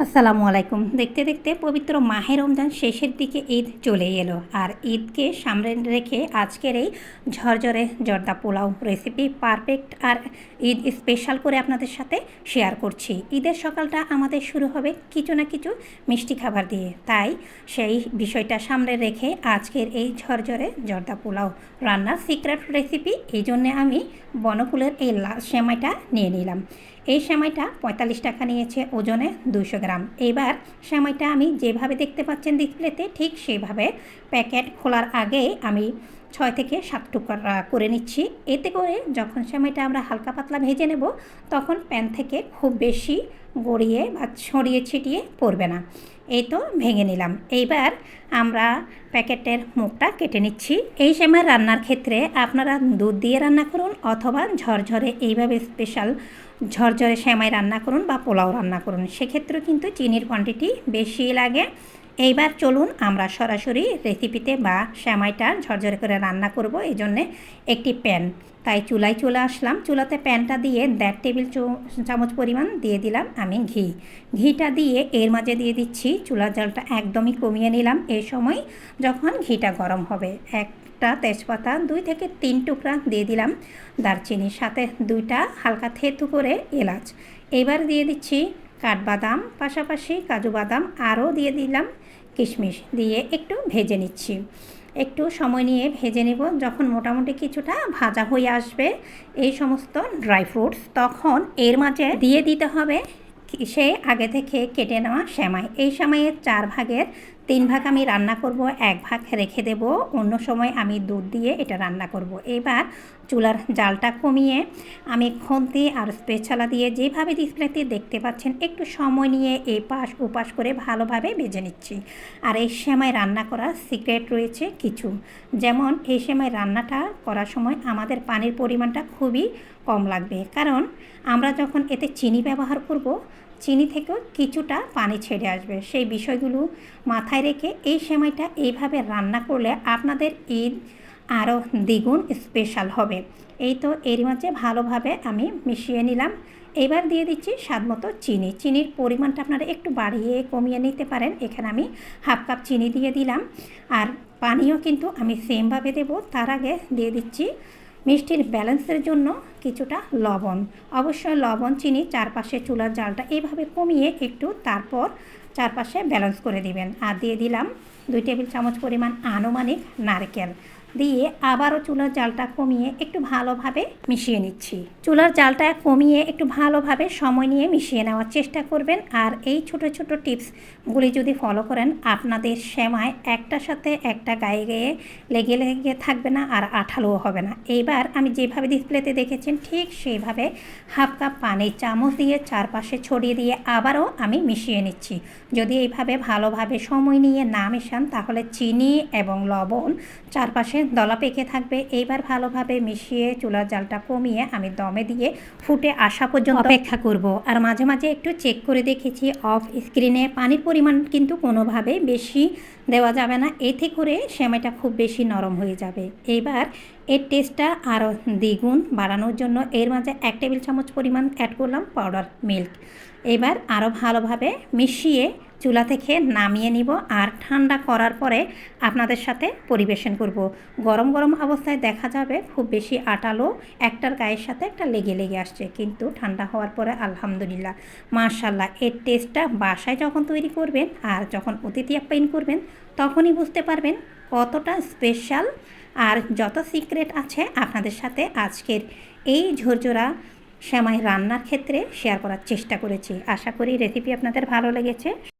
আসসালামু আলাইকুম। দেখতে দেখতে পবিত্র মাহে রমজান শেষের দিকে ঈদ চলে এলো আর ঈদকে সামনে রেখে আজকের এই ঝরঝরে জর্দা পোলাও রেসিপি পারফেক্ট আর ঈদ স্পেশাল করে আপনাদের সাথে শেয়ার করছি। ঈদের সকালটা আমাদের শুরু হবে কিছু না কিছু মিষ্টি খাবার দিয়ে। তাই সেই বিষয়টা সামনে রেখে আজকের এই ঝরঝরে জর্দা পোলাও রান্নার সিক্রেট রেসিপি এই জন্যে আমি বনফুলের এই লাল সেমাইটা নিয়ে নিলাম। এই সেমাইটা পঁয়তাল্লিশ টাকা নিয়েছে, ওজনে দুশো গ্রাম। এবার সেমাইটা আমি যেভাবে দেখতে পাচ্ছেন ডিসপ্লেতে ঠিক সেভাবে প্যাকেট খোলার আগে আমি ছয় থেকে সাত টুকরা করে নিচ্ছি। এতে করে যখন সেমাইটা আমরা হালকা পাতলা ভেজে নেব, তখন প্যান থেকে খুব বেশি গড়িয়ে বা ছড়িয়ে ছিটিয়ে পড়বে না। এই তো ভেঙে নিলাম। এইবার আমরা প্যাকেটের মুখটা কেটে নিচ্ছি। এই সেমাই রান্নার ক্ষেত্রে আপনারা দুধ দিয়ে রান্না করুন অথবা ঝরঝরে এইভাবে স্পেশাল ঝরঝরে সেমাই রান্না করুন বা পোলাও রান্না করুন। সেক্ষেত্রেও কিন্তু চিনির কোয়ান্টিটি বেশি লাগে। এইবার চলুন আমরা সরাসরি রেসিপিতে বা সেমাইটা ঝরঝরে করে রান্না করব, এই জন্যে একটি প্যান। তাই চুলায় চলে আসলাম। চুলাতে প্যানটা দিয়ে দেড় টেবিল চামচ পরিমাণ দিয়ে দিলাম আমি ঘি। ঘিটা দিয়ে এর মাঝে দিয়ে দিচ্ছি, চুলার জলটা একদমই কমিয়ে নিলাম। এই সময় যখন ঘিটা গরম হবে, একটা তেজপাতা দুই থেকে তিন টুকরা দিয়ে দিলাম দারচিনির সাথে দুইটা হালকা থেতু করে এলাচ। এবার দিয়ে দিচ্ছি কাঠবাদাম, পাশাপাশি কাজু বাদাম আরও দিয়ে দিলাম। কিশমিশ দিয়ে একটু ভেজে নিচ্ছি। একটু সময় নিয়ে ভেজে নেব। যখন মোটামুটি কিছুটা ভাজা হয়ে আসবে এই সমস্ত ড্রাই ফ্রুটস, তখন এর মাঝে দিয়ে দিতে হবে সে আগে থেকে কেটে নেওয়া সেমাই। এই সময়ের চার ভাগের তিন ভাগ আমি রান্না করব, এক ভাগ রেখে দেব। অন্য সময় আমি দুধ দিয়ে এটা রান্না করব। এবার চুলার জালটা কমিয়ে আমি খন্তি আর স্পেছালা দিয়ে যেভাবে ডিসপ্লেতে দেখতে পাচ্ছেন, একটু সময় নিয়ে এই পাশ উপাস করে ভালোভাবে ভেজে নিচ্ছি। আর এই সময় রান্না করার সিক্রেট রয়েছে কিছু। যেমন এই সময় রান্নাটা করার সময় আমাদের পানির পরিমাণটা খুবই কম লাগবে। কারণ আমরা যখন এতে চিনি ব্যবহার করব চিনি থেকেও কিছুটা পানি ছেড়ে আসবে। সেই বিষয়গুলো মাথায় রেখে এই সময়টা এইভাবে রান্না করলে আপনাদের ঈদ আরও দ্বিগুণ স্পেশাল হবে। এই তো এর মাঝে ভালোভাবে আমি মিশিয়ে নিলাম। এবার দিয়ে দিচ্ছি স্বাদ মতো চিনি। চিনির পরিমাণটা আপনারা একটু বাড়িয়ে কমিয়ে নিতে পারেন। এখানে আমি হাফ কাপ চিনি দিয়ে দিলাম। আর পানিও কিন্তু আমি সেমভাবে দেব। তার আগে দিয়ে দিচ্ছি মিষ্টির ব্যালেন্সের জন্য কিছুটা লবণ। অবশ্যই লবণ, চিনি, চারপাশে চুলার জালটা এইভাবে কমিয়ে একটু তারপর চারপাশে ব্যালেন্স করে দিবেন। আর দিয়ে দিলাম দুই টেবিল চামচ পরিমাণ আনুমানিক নারকেল। দিয়ে আবারও চুলার জালটা কমিয়ে একটু ভালোভাবে মিশিয়ে নিচ্ছি। চুলার জালটা কমিয়ে একটু ভালোভাবে সময় নিয়ে মিশিয়ে নেওয়ার চেষ্টা করবেন। আর এই ছোট ছোট টিপসগুলি যদি ফলো করেন, আপনাদের সেমায় একটার সাথে একটা গায়ে গায়ে লেগে লেগে থাকবে না আর আঠালোও হবে না। এইবার আমি যেভাবে ডিসপ্লেতে দেখেছেন, ঠিক সেইভাবে হাফ কাপ পানি চামচ দিয়ে চারপাশে ছড়িয়ে দিয়ে আবারও আমি মিশিয়ে নিচ্ছি। যদি এইভাবে ভালোভাবে সময় নিয়ে না মেশান, তাহলে চিনি এবং লবণ চারপাশে দলা পেকে থাকবে। এইবার ভালোভাবে মিশিয়ে চুলার জালটা কমিয়ে আমি দমে দিয়ে ফুটে আসা পর্যন্ত অপেক্ষা করব। আর মাঝে মাঝে একটু চেক করে দেখেছি অফ স্ক্রিনে পানির পরিমাণ কিন্তু কোনোভাবে বেশি দেওয়া যাবে না। এতে করে সেমাইটা খুব বেশি নরম হয়ে যাবে। এইবার এর টেস্টটা আরও দ্বিগুণ বাড়ানোর জন্য এর মাঝে এক টেবিল চামচ পরিমাণ অ্যাড করলাম পাউডার মিল্ক এবার আরও ভালোভাবে মিশিয়ে চুলা থেকে নামিয়ে নিব আর ঠান্ডা করার পরে আপনাদের সাথে পরিবেশন করব। গরম গরম অবস্থায় দেখা যাবে খুব বেশি আটালো একটার গায়ের সাথে একটা লেগে লেগে আসছে, কিন্তু ঠান্ডা হওয়ার পরে আলহামদুলিল্লাহ মার্শাল্লাহ এর টেস্টটা বাসায় যখন তৈরি করবেন আর যখন অতিথি আপ্যায়ন করবেন, তখনই বুঝতে পারবেন কতটা স্পেশাল আর যত সিক্রেট আছে আপনাদের সাথে আজকের এই ঝোরঝোরা সেমাই রান্নার ক্ষেত্রে শেয়ার করার চেষ্টা করেছি। আশা করি রেসিপি আপনাদের ভালো লেগেছে।